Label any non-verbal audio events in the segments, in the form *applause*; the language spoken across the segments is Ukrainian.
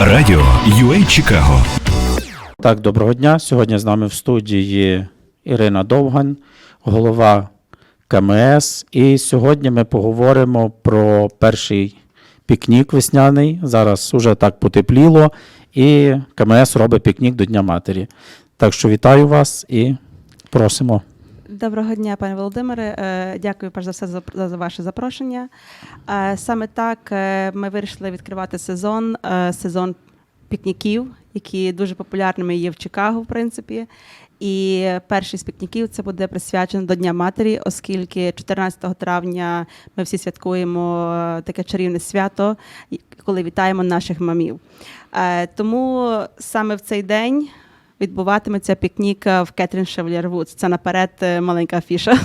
Радіо UA Чикаго Так, доброго дня. Сьогодні з нами в студії Ірина Довгань, голова КМС. І сьогодні ми поговоримо про перший пікнік весняний. Зараз уже так потепліло, і КМС робить пікнік до Дня Матері. Так що вітаю вас і просимо. Доброго дня, пане Володимире. Е, Дякую перш за все за, ваше запрошення. Е, Саме так е, ми вирішили відкривати сезон, сезон пікніків, які дуже популярними є в Чикаго, в принципі. І перший з пікніків це буде присвячено до Дня Матері, оскільки 14 травня ми всі святкуємо таке чарівне свято, коли вітаємо наших мамів. Тому саме в цей день відбуватиметься пікнік е, в Кетрін Шевлєр Вудс. Це наперед е, маленька афіша.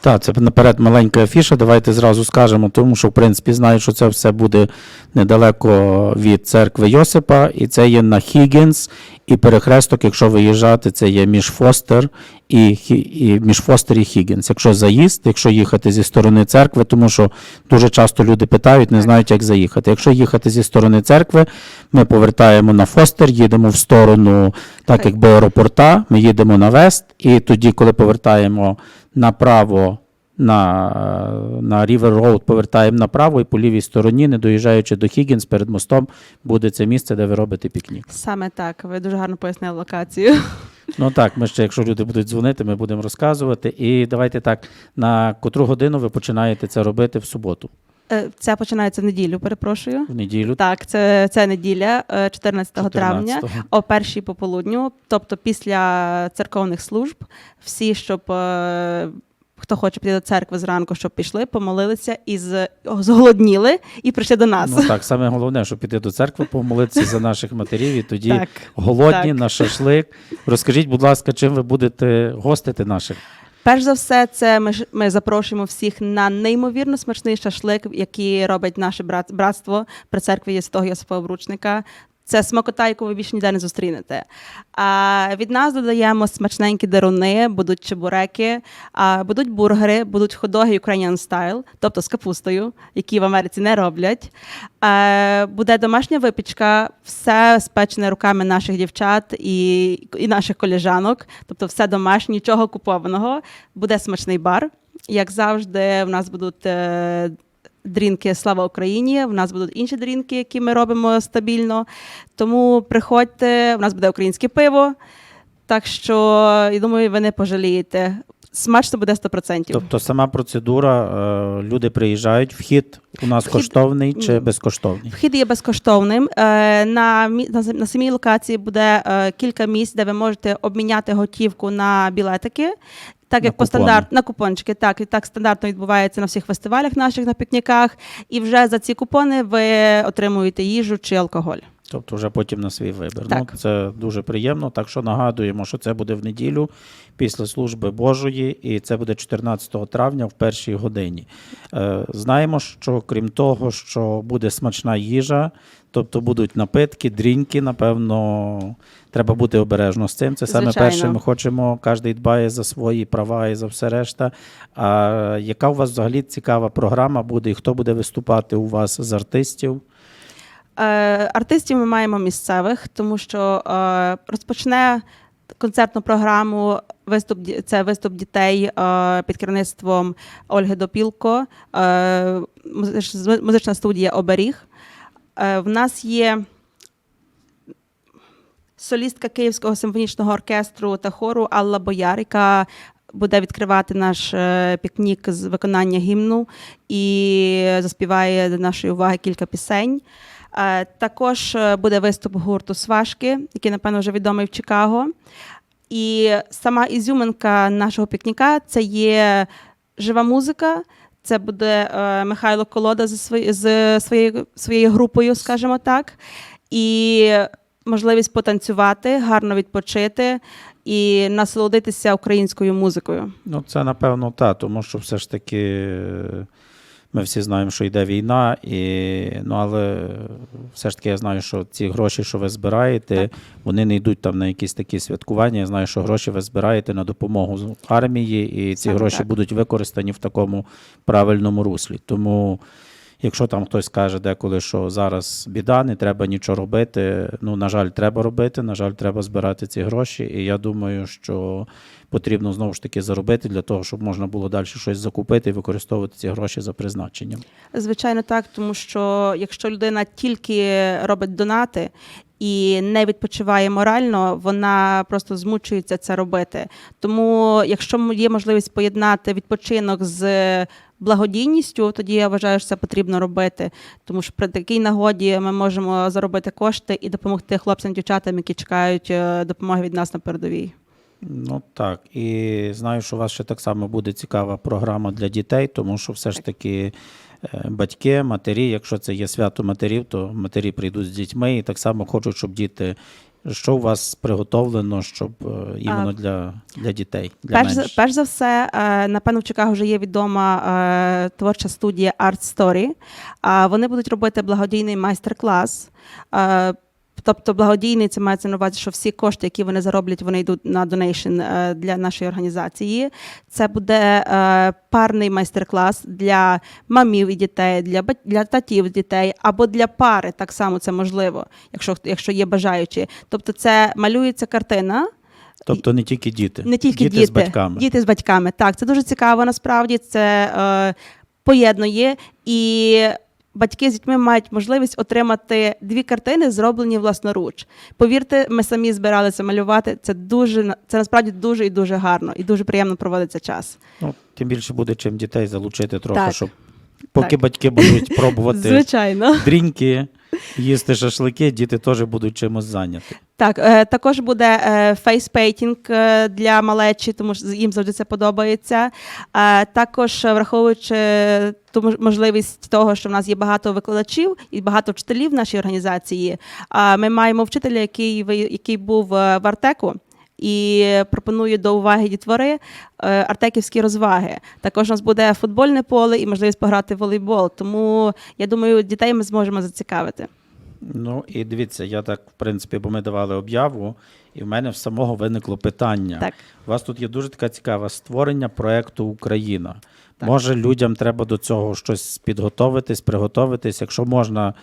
Так, це наперед маленька афіша. Давайте зразу скажемо, тому що в принципі знаю, що це все буде недалеко від церкви Йосипа, і це є на Хіггінс, і перехресток, якщо виїжджати, це є між Фостер і, і між Фостер і Хіггінс. Якщо заїзд, якщо їхати зі сторони церкви, тому що дуже часто люди питають, не знають, як заїхати. Якщо їхати зі сторони церкви, ми повертаємо на Фостер, їдемо в сторону, так Так. якби аеропорта, ми їдемо на Вест, і тоді, коли повертаємо направо на, на River Road, повертаємо направо і по лівій стороні, не доїжджаючи до Хіггінс, перед мостом буде це місце, де ви робите пікнік. Саме так. Ви дуже гарно пояснили локацію. *laughs* Ну так, ми ще, якщо люди будуть дзвонити, ми будемо розказувати. І давайте так, на котру годину ви починаєте це робити в суботу, Е, Це починається в неділю, перепрошую. в неділю. Так, це, це неділя, е, 14 травня, о першій пополудню, тобто після церковних служб, всі, щоб е, хто хоче піти до церкви зранку, щоб пішли, помолилися і з- зголодніли і прийшли до нас. Ну так, саме головне, щоб піти до церкви, помолитися за наших матерів і тоді Так, голодні так. на шашлик. Розкажіть, будь ласка, чим ви будете гостити наших? Перш за все, це ми, ми запрошуємо всіх на неймовірно смачний шашлик, який робить наше брат, братство при церкві Єстого Йосипа Обручника. Це смакота, яку ви більше ніде не зустрінете. А від нас додаємо смачненькі деруни, будуть чебуреки, а будуть бургери, будуть ходоги Ukrainian style, тобто з капустою, які в Америці не роблять. Е, буде домашня випічка, все спечене руками наших дівчат і, і наших коліжанок, тобто все домашнє, нічого купованого. Буде смачний бар. Як завжди, в нас будуть е, дрінки Слава Україні. В нас будуть інші дрінки, які ми робимо стабільно. Тому приходьте, в нас буде українське пиво. Так що, я думаю, ви не пожалієте. Смачно буде 100%. Тобто сама процедура, е, люди приїжджають, вхід у нас Вхід- коштовний чи безкоштовний? Вхід є безкоштовним. Е, на, на самій локації буде е, кілька місць, де ви можете обміняти готівку на білетики. Так На як по купони. стандарт на купончики, так і так стандартно відбувається на всіх фестивалях наших на пікніках. І вже за ці купони ви отримуєте їжу чи алкоголь. Тобто вже потім на свій вибір. Так. Ну, це дуже приємно. Так що нагадуємо, що це буде в неділю після служби Божої, і це буде 14 травня в першій годині. Е, знаємо, що крім того, що буде смачна їжа, тобто будуть напитки, дрінки, напевно, треба бути обережно з цим. Це саме Звичайно. перше. Ми хочемо, кожен дбає за свої права і за все решта. А яка у вас взагалі цікава програма буде, і хто буде виступати у вас з артистів? Е, артистів ми маємо місцевих, тому що е, розпочне концертну програму. Виступ це виступ дітей е, під керівництвом Ольги Допілко, музична студія Оберіг. В нас є солістка Київського симфонічного оркестру та хору Алла Бояр, яка буде відкривати наш пікнік з виконання гімну і заспіває до нашої уваги кілька пісень. Е, Також е, буде виступ гурту Свашки, який, напевно, вже відомий в Чикаго. І сама ізюминка нашого пікніка це є жива музика. Це буде е, Михайло Колода зі свої, з своєю, своєю групою, скажімо так. І можливість потанцювати, гарно відпочити і насолодитися українською музикою. Ну, це напевно та, тому що все ж таки Ми всі знаємо, що йде війна, і, ну, але все ж таки я знаю, що ці гроші, що ви збираєте, вони не йдуть там на якісь такі святкування. Я знаю, що гроші ви збираєте на допомогу армії, і ці Саме гроші так. будуть використані в такому правильному руслі. Тому Якщо там хтось каже деколи, що зараз біда, не треба нічого робити. Ну, на жаль, треба робити, на жаль, треба збирати ці гроші. І я думаю, що потрібно знову ж таки заробити для того, щоб можна було далі щось закупити і використовувати ці гроші за призначенням. Звичайно, так, тому що якщо людина тільки робить донати і не відпочиває морально, вона просто змучується це робити. Тому, якщо є можливість поєднати відпочинок з благодійністю, тоді я вважаю, що це потрібно робити. Тому що при такій нагоді ми можемо заробити кошти і допомогти хлопцям, дівчатам, які чекають е, допомоги від нас на передовій. Ну так, і знаю, що у вас ще так само буде цікава програма для дітей, тому що все ж таки е, батьки, матері, якщо це є свято матерів, то матері прийдуть з дітьми і так само хочуть, щоб діти. Що у вас приготовлено, щоб е, іменно для, для дітей? Для Перш менш? перш за все, е, напевно, в Чикаго вже є відома е, творча студія Art Story. Вони будуть робити благодійний майстер-клас. Тобто благодійний це мається на увазі, що всі кошти, які вони зароблять, вони йдуть на донейшн е, для нашої організації. Це буде е, парний майстер-клас для мамів і дітей, для для татів дітей або для пари. Так само це можливо, якщо якщо є бажаючі. Тобто, це малюється картина. Тобто не тільки діти, Не тільки діти, з батьками. Діти з батьками. Так, це дуже цікаво. Насправді це е, поєднує і. Батьки з дітьми мають можливість отримати дві картини, зроблені власноруч. Повірте, ми самі збиралися малювати. Це дуже це насправді дуже і дуже гарно, і дуже приємно проводиться час. Ну, тим більше буде чим дітей залучити трохи, Так. щоб поки Так. батьки будуть пробувати *laughs* Звичайно. дріньки, їсти шашлики, діти теж будуть чимось зайняті. Так, е, також буде е, фейспейтінг для малечі, тому що їм завжди це подобається. Е, також е, враховуючи ту можливість того, що в нас є багато викладачів і багато вчителів в нашій організації. е, ми маємо вчителя, який який був е, в Артеку. І пропоную до уваги дітвори е, артеківські розваги. Також у нас буде футбольне поле і можливість пограти в волейбол. Тому я думаю, дітей ми зможемо зацікавити. Ну і дивіться, я так, в принципі, бо ми давали об'яву, і в мене в самого виникло питання. Так. У вас тут є дуже така цікава створення проекту Україна. Так. Може, людям треба до цього щось підготовитись, приготовитись. Якщо можна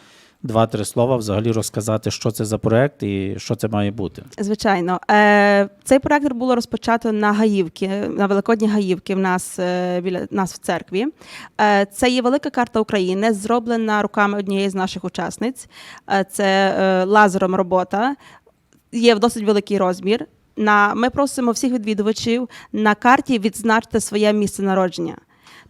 два-три слова взагалі розказати, що це за проект і що це має бути. Звичайно, Е, цей проект було розпочато на Гаївки, на Великодні Гаївки в нас е, біля нас в церкві. Е, Це є велика карта України, зроблена руками однієї з наших учасниць. Е, Це е, лазером робота, є в досить великий розмір. На ми просимо всіх відвідувачів на карті відзначити своє місце народження.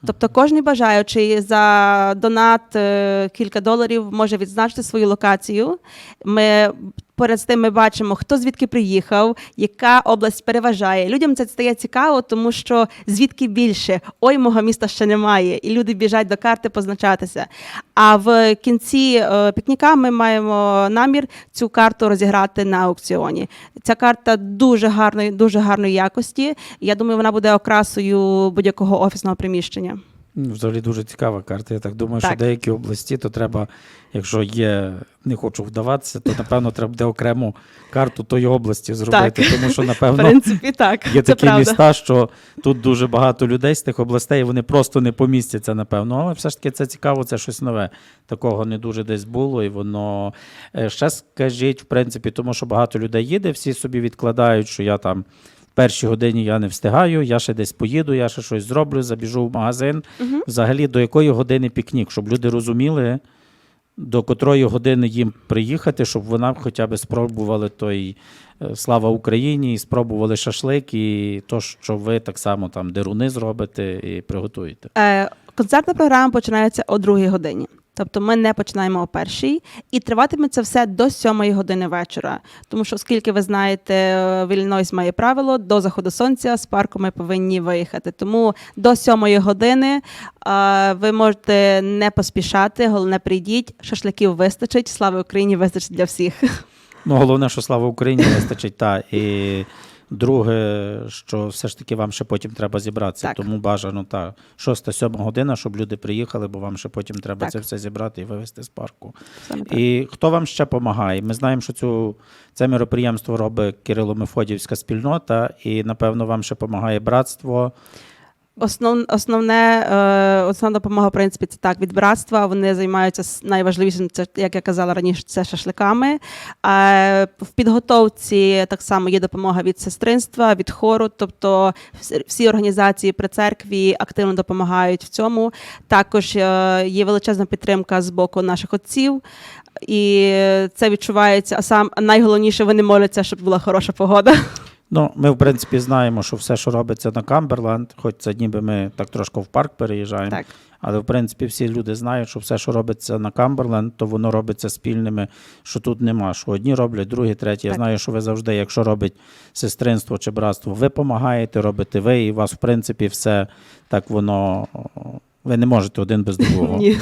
Тобто кожен бажаючий за донат е, кілька доларів може відзначити свою локацію. Ми поряд з тим ми бачимо, хто звідки приїхав, яка область переважає. Людям це стає цікаво, тому що звідки більше ой, мого міста ще немає, і люди біжать до карти позначатися. А в кінці е, пікніка ми маємо намір цю карту розіграти на аукціоні. Ця карта дуже гарної, дуже гарної якості. Я думаю, вона буде окрасою будь-якого офісного приміщення. Ну, Взагалі дуже цікава карта. Я так думаю, що деякі області, то треба, якщо є, не хочу вдаватися, то напевно треба буде окрему карту тої області зробити, тому що, *laughs* В напевно, принципі, так. Є це такі правда. міста, що тут дуже багато людей з тих областей, і вони просто не помістяться, напевно. Але все ж таки це цікаво, це щось нове. Такого не дуже десь було, і воно Е, ще скажіть, в принципі, тому що багато людей їде, всі собі відкладають, що я там. Першій годині я не встигаю, я ще десь поїду, я ще щось зроблю, забіжу в магазин. Взагалі, до якої години пікнік, щоб люди розуміли, до котрої години їм приїхати, щоб вона хоча б спробували той е, Слава Україні, і спробували шашлик, і то, що ви так само там деруни зробите і приготуєте. Е, концертна програма починається о другій годині. Тобто ми не починаємо о першій, і триватиме це все до сьомої години вечора. Тому що, оскільки ви знаєте, е, в Іллінойс має правило до заходу сонця з парку ми повинні виїхати. Тому до сьомої години е, ви можете не поспішати. Головне, прийдіть, шашликів вистачить. Слава Україні! Вистачить для всіх. Ну, головне, що слава Україні вистачить, та і друге, що все ж таки вам ще потім треба зібратися. Так. Тому бажано та шоста-сьома година, щоб люди приїхали, бо вам ще потім треба Так. це все зібрати і вивезти з парку. Саме так. І хто вам ще допомагає? Ми знаємо, що цю, це мероприємство робить Кирило Мефодівська спільнота, і напевно вам ще допомагає братство. Основ, основне, е, основна допомога, в принципі, це так від братства. Вони займаються найважливішим, це як я казала раніше, це шашликами. Е, в підготовці так само є допомога від сестринства, від хору. Тобто всі організації при церкві активно допомагають в цьому. Також е, є величезна підтримка з боку наших отців. І це відчувається. А сам найголовніше вони моляться, щоб була хороша погода. Ну, ми, в принципі, знаємо, що все, що робиться на Камберленд, хоч це ніби ми так трошки в парк переїжджаємо, Так. але в принципі всі люди знають, що все, що робиться на Камберленд, то воно робиться спільними, що тут нема. Що одні роблять, другі, треті. Я знаю, що ви завжди, якщо робить сестринство чи братство, ви допомагаєте, робите ви, і у вас, в принципі, все так воно. Ви не можете один без *laughs* другого. Ні.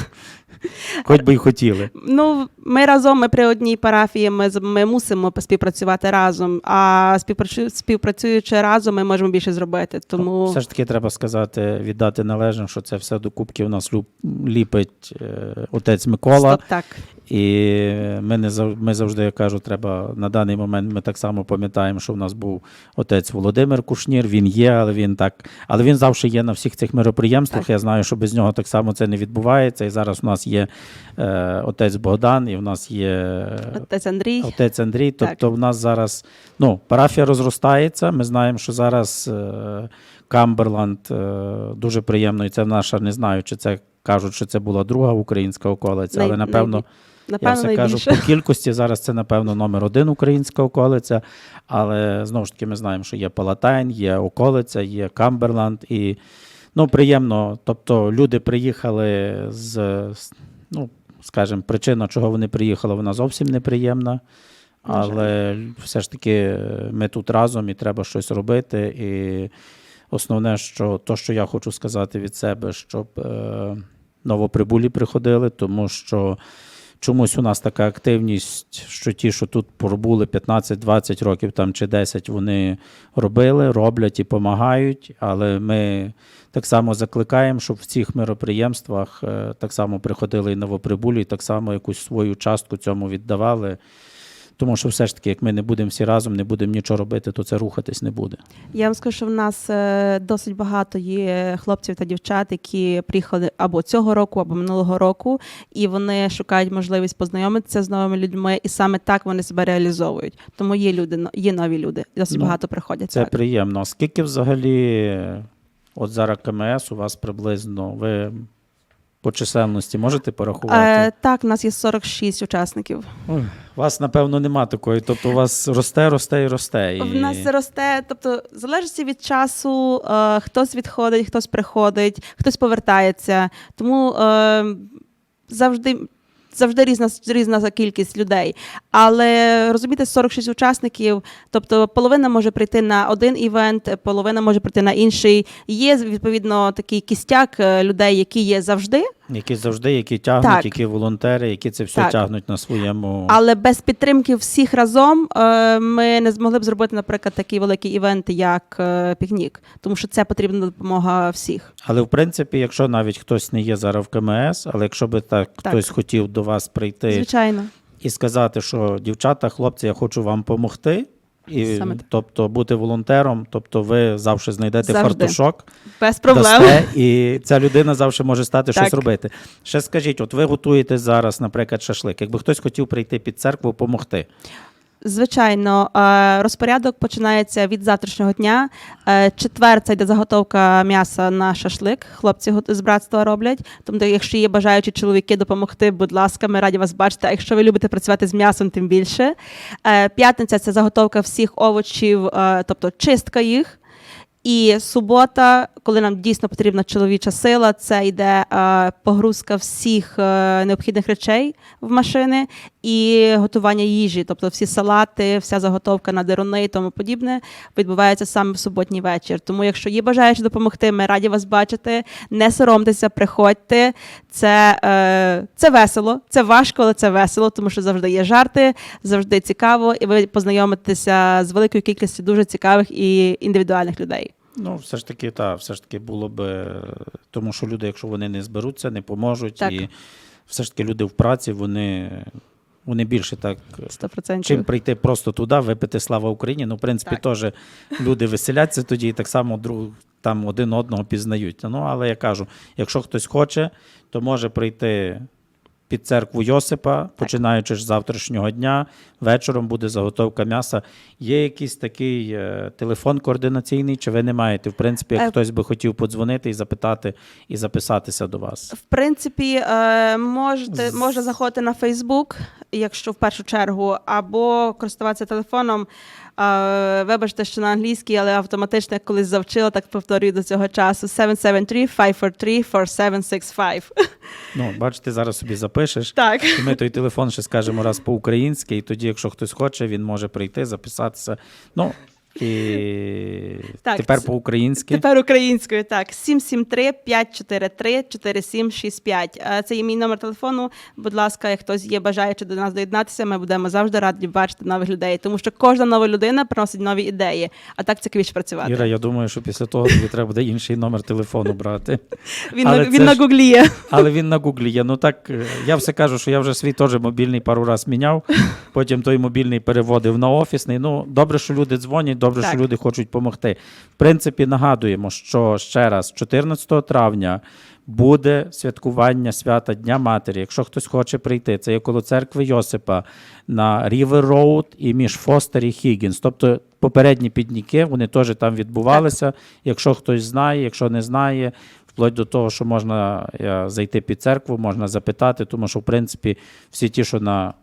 Хоч би й хотіли. Ну, ми разом, ми при одній парафії, ми, ми мусимо співпрацювати разом. А співпрацю, співпрацюючи разом, ми можемо більше зробити. Тому Все ж таки треба сказати, віддати належне, що це все до кубки у нас ліпить е, отець Микола. Стоп, так. І ми не ми завжди я кажу, треба на даний момент. Ми так само пам'ятаємо, що в нас був отець Володимир Кушнір. Він є, але він так, але він завжди є на всіх цих мероприємствах. Так. Я знаю, що без нього так само це не відбувається. І зараз у нас є е, отець Богдан, і в нас є е, Отець Андрій. Отець Андрій. Так. Тобто, в нас зараз ну, парафія розростається. Ми знаємо, що зараз е, Камберланд е, дуже приємно, і це наша, не знаю, чи це кажуть, що це була друга українська околиця, але напевно. Найбіль- Я Напевно, все кажу по кількості. Зараз це, напевно, номер один українська околиця. Але знову ж таки, ми знаємо, що є Палатайн, є околиця, є Камберланд. І ну, приємно. Тобто люди приїхали з, ну, скажімо, причина, чого вони приїхали, вона зовсім неприємна. Але все ж таки е, ми тут разом і треба щось робити. І основне, що то, що я хочу сказати від себе, щоб е, новоприбулі приходили, тому що чомусь у нас така активність, що ті, що тут пробули 15-20 років там, чи 10, вони робили, роблять і допомагають. Але ми так само закликаємо, щоб в цих мероприємствах е, так само приходили і новоприбулі, і так само якусь свою частку цьому віддавали. Тому що все ж таки, як ми не будемо всі разом, не будемо нічого робити, то це рухатись не буде. Я вам скажу, що в нас е, досить багато є хлопців та дівчат, які приїхали або цього року, або минулого року, і вони шукають можливість познайомитися з новими людьми, і саме так вони себе реалізовують. Тому є люди, є нові люди. Досить Ну, багато приходять. Це так. приємно. Скільки взагалі, от зараз КМС у вас приблизно, ви по чисельності можете порахувати? Е, так, у нас є 46 учасників. Ой, вас, напевно, нема такої. Тобто у вас росте, росте і росте. І... В нас росте, тобто, залежить від часу, е, хтось відходить, хтось приходить, хтось повертається. Тому е, завжди. Завжди різна різна кількість людей, але розумієте, 46 учасників, тобто половина може прийти на один івент, половина може прийти на інший. Є відповідно такий кістяк е, людей, які є завжди, Які завжди, які тягнуть, Так. які волонтери, які це все Так. тягнуть на своєму. але без підтримки всіх разом е, ми не змогли б зробити, наприклад, такий великий івент, як е, пікнік, тому що це потрібна допомога всіх. Але в принципі, якщо навіть хтось не є зараз в КМС, але якщо би так, Так. хтось хотів до вас прийти Звичайно. і сказати, що дівчата, хлопці, я хочу вам допомогти. І, Саме так. тобто бути волонтером, тобто ви завжди знайдете Завжди. фартушок, Без проблем. дасте, і ця людина завжди може стати Так. щось робити. Ще скажіть, от ви готуєте зараз, наприклад, шашлик. Якби хтось хотів прийти під церкву, допомогти. Звичайно, е, розпорядок починається від завтрашнього дня. Е, Четвер йде заготовка м'яса на шашлик. Хлопці з братства роблять. Тому, якщо є бажаючі чоловіки допомогти, будь ласка, ми раді вас бачити. А якщо ви любите працювати з м'ясом, тим більше. Е, П'ятниця це заготовка всіх овочів, тобто чистка їх. І субота, коли нам дійсно потрібна чоловіча сила, це йде е, погрузка всіх е, необхідних речей в машини і готування їжі, тобто всі салати, вся заготовка на деруни і тому подібне відбувається саме в суботній вечір. Тому, якщо є бажаючі допомогти, ми раді вас бачити. Не соромтеся, приходьте. Це, е, це весело, це важко, але це весело, тому що завжди є жарти, завжди цікаво, і ви познайомитеся з великою кількістю дуже цікавих і індивідуальних людей. Ну, все ж таки, так, все ж таки було б, тому що люди, якщо вони не зберуться, не поможуть, Так. і все ж таки люди в праці, вони Вони більше так. 100%. Чим прийти просто туди, випити слава Україні. Ну, в принципі, теж люди веселяться тоді і так само друг, там один одного пізнають. Ну, але я кажу, якщо хтось хоче, то може прийти під церкву Йосипа, починаючи з завтрашнього дня, вечором буде заготовка м'яса. Є якийсь такий е, телефон координаційний, чи ви не маєте? В принципі, як Е, хтось би хотів подзвонити і запитати, і записатися до вас. В принципі, е, можете, можна заходити на Фейсбук, якщо в першу чергу, або користуватися телефоном. Е, вибачте, що на англійській, але автоматично як колись завчила, так повторюю до цього часу. 773-543-4765. *laughs* Ну, бачите, зараз собі запишеш. Так. І ми той телефон ще скажемо раз по-українськи, і тоді, якщо хтось хоче, він може прийти, записатися. Ну, і Так, тепер по-українськи. Тепер українською, так. 773-543-4765. Е, Це є мій номер телефону. Будь ласка, як хтось є бажаючи до нас доєднатися, ми будемо завжди раді бачити нових людей, тому що кожна нова людина приносить нові ідеї. А так цікавіше працювати. Іра, я думаю, що після того тобі треба буде інший номер телефону брати. він але на, це він на гуглі є. Але він на гуглі є. Ну так, е, я все кажу, що я вже свій теж мобільний пару раз міняв. *laughs* Потім той мобільний переводив на офісний. Ну, добре, що люди дзвонять, добре, Так. що люди хочуть допомогти. В принципі, нагадуємо, що ще раз, 14 травня. Буде святкування свята Дня Матері. Якщо хтось хоче прийти, це є коло церкви Йосипа на Рівер Роуд і між Фостер і Хіггінс. Тобто попередні підніки, вони теж там відбувалися. Якщо хтось знає, якщо не знає, вплоть до того, що можна е, зайти під церкву, можна запитати, тому що, в принципі, всі ті, що на,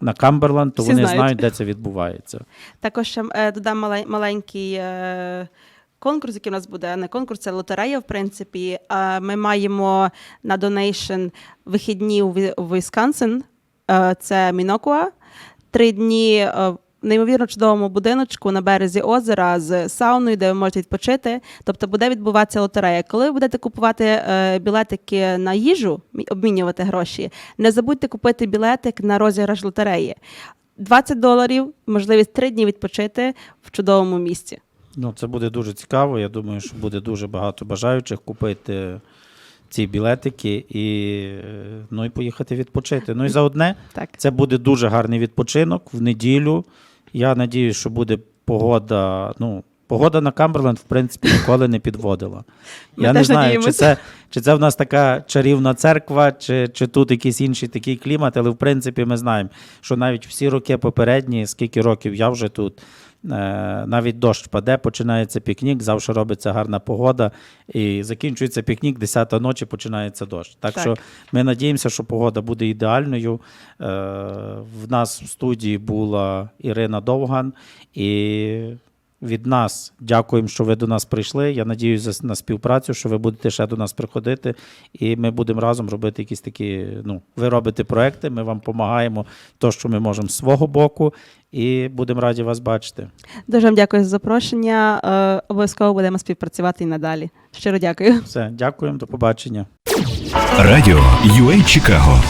на Камберланд, то Всі вони знають. знають, де це відбувається. *laughs* Також ще е, додам мале- маленький е, конкурс, який у нас буде. Не конкурс, це лотерея, в принципі. Е, Ми маємо на донейшн вихідні у Ві- у Вісконсин, е, це Мінокуа. Три дні е, неймовірно чудовому будиночку на березі озера з сауною, де ви можете відпочити. Тобто буде відбуватися лотерея. Коли ви будете купувати е, білетики на їжу, обмінювати гроші, не забудьте купити білетик на розіграш лотереї. 20 доларів, можливість три дні відпочити в чудовому місці. Ну, це буде дуже цікаво. Я думаю, що буде дуже багато бажаючих купити ці білетики і, е, ну, і поїхати відпочити. Ну і за одне, Так. це буде дуже гарний відпочинок в неділю. Я надіюсь, що буде погода. Ну, погода на Камберленд, в принципі, ніколи не підводила. Ми Я не знаю, чи це, чи це в нас така чарівна церква, чи, чи тут якийсь інший такий клімат, але в принципі ми знаємо, що навіть всі роки попередні, скільки років я вже тут. Е, Навіть дощ паде, починається пікнік, завжди робиться гарна погода, і закінчується пікнік, 10 ночі починається дощ. Так, Так. що ми надіємося, що погода буде ідеальною. Е, В нас в студії була Ірина Довган, і від нас дякуємо, що ви до нас прийшли. Я надіюся на співпрацю, що ви будете ще до нас приходити, і ми будемо разом робити якісь такі. Ну, ви робите проекти, ми вам допомагаємо, то, що ми можемо з свого боку, і будемо раді вас бачити. Дуже вам дякую за запрошення. Е, Обов'язково будемо співпрацювати і надалі. Щиро дякую. Все, дякуємо, до побачення. Радіо UA Чикаго